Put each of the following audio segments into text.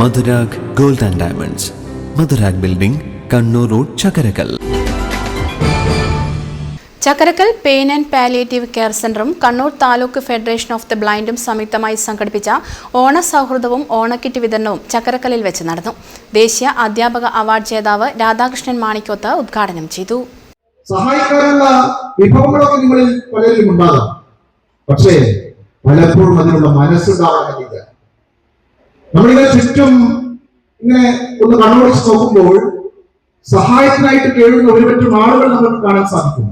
Madhurag gold and diamonds. Madhurag building Kannur road Chakkarakal Chakkarakkal pain and palliative care സെന്ററും Kannur taluk federation of the ബ്ലൈൻഡും സംയുക്തമായി സംഘടിപ്പിച്ച ഓണ സൗഹൃദവും ഓണക്കിറ്റ് വിതരണവും ചക്കരക്കലിൽ വെച്ച് നടന്നു. ദേശീയ അധ്യാപക അവാർഡ് ജേതാവ് രാധാകൃഷ്ണൻ മാണിക്കോത്ത് ഉദ്ഘാടനം ചെയ്തു. സഹായിക്കാനുള്ള വിഭവങ്ങളൊക്കെ നിങ്ങളിൽ പലരും ഉണ്ടാകാം പക്ഷേ പലപ്പോഴും അതിനുള്ള മനസ്സുണ്ടാവണമെന്നില്ല നമ്മളിങ്ങനെ ചുറ്റും ഇങ്ങനെ ഒന്ന് കണ്ണോടിച്ച് നോക്കുമ്പോൾ സഹായത്തിനായിട്ട് കേൾക്കുന്ന ഒരു പറ്റും ആളുകൾ നമുക്ക് കാണാൻ സാധിക്കും.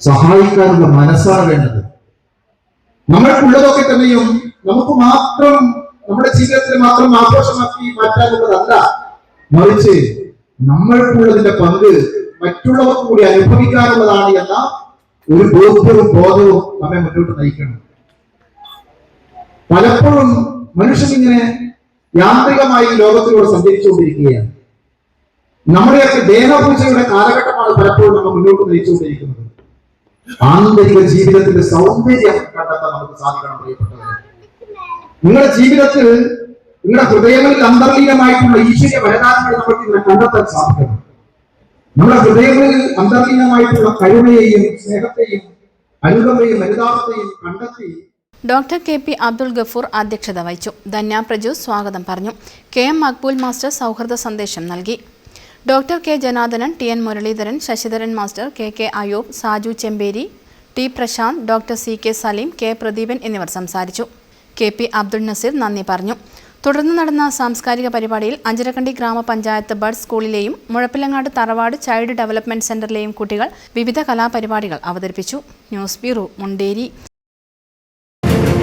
സഹായിക്കാനുള്ള മനസ്സാണ് വേണ്ടത്. നമ്മൾക്കുള്ളതൊക്കെ തന്നെയും നമുക്ക് മാത്രം നമ്മുടെ ജീവിതത്തിൽ മാത്രം ആഘോഷമാക്കി മാറ്റാനുള്ളതല്ല മറിച്ച് നമ്മൾക്കുള്ളതിന്റെ പങ്ക് മറ്റുള്ളവർക്ക് കൂടി അനുഭവിക്കാനുള്ളതാണ് എന്ന ഒരു ബോധ്യവും ബോധവും നമ്മെ മുന്നോട്ട് നയിക്കണം. പലപ്പോഴും മനുഷ്യൻ ഇങ്ങനെ യാന്ത്രികമായി ലോകത്തിലൂടെ സഞ്ചരിച്ചുകൊണ്ടിരിക്കുകയാണ്. നമ്മുടെയൊക്കെ ദേഹപൂജയുടെ കാലഘട്ടമാണ് പലപ്പോഴും നമ്മൾ മുന്നോട്ട് നയിച്ചുകൊണ്ടിരിക്കുന്നത്. ആന്തരിക ജീവിതത്തിന്റെ സൗന്ദര്യം കണ്ടെത്താൻ നമുക്ക് സാധിക്കണം നിങ്ങളുടെ ജീവിതത്തിൽ നിങ്ങളുടെ ഹൃദയങ്ങളിൽ അന്തർലീനമായിട്ടുള്ള ഈശ്വര്യ വരദാനങ്ങൾ നമുക്ക് ഇങ്ങനെ കണ്ടെത്താൻ സാധിക്കണം. നമ്മുടെ ഹൃദയങ്ങളിൽ അന്തർലീനമായിട്ടുള്ള കരുണയെയും സ്നേഹത്തെയും അനുകമ്പയും അനുതാപത്തെയും കണ്ടെത്തി doctor K P Abdul Gafoor അധ്യക്ഷത വഹിച്ചു. ധന്യ പ്രജു സ്വാഗതം പറഞ്ഞു. കെ എം മക്ബൂൽ മാസ്റ്റർ സൗഹൃദ സന്ദേശം നൽകി. Doctor K Janardhanan T N Muraleedharan Sasidharan master K K Ayub Saju Chemperi T Prashanth doctor C K Saleem K Pradeepan എന്നിവർ സംസാരിച്ചു. കെ പി അബ്ദുൾ നസീർ നന്ദി പറഞ്ഞു. തുടർന്ന് നടന്ന സാംസ്കാരിക പരിപാടിയിൽ അഞ്ചരക്കണ്ടി ഗ്രാമപഞ്ചായത്ത് ബഡ് സ്കൂളിലെയും മുഴപ്പിലങ്ങാട് തറവാട് ചൈൽഡ് ഡെവലപ്മെന്റ് സെന്ററിലെയും കുട്ടികൾ വിവിധ കലാപരിപാടികൾ അവതരിപ്പിച്ചു. News bureau Munderi.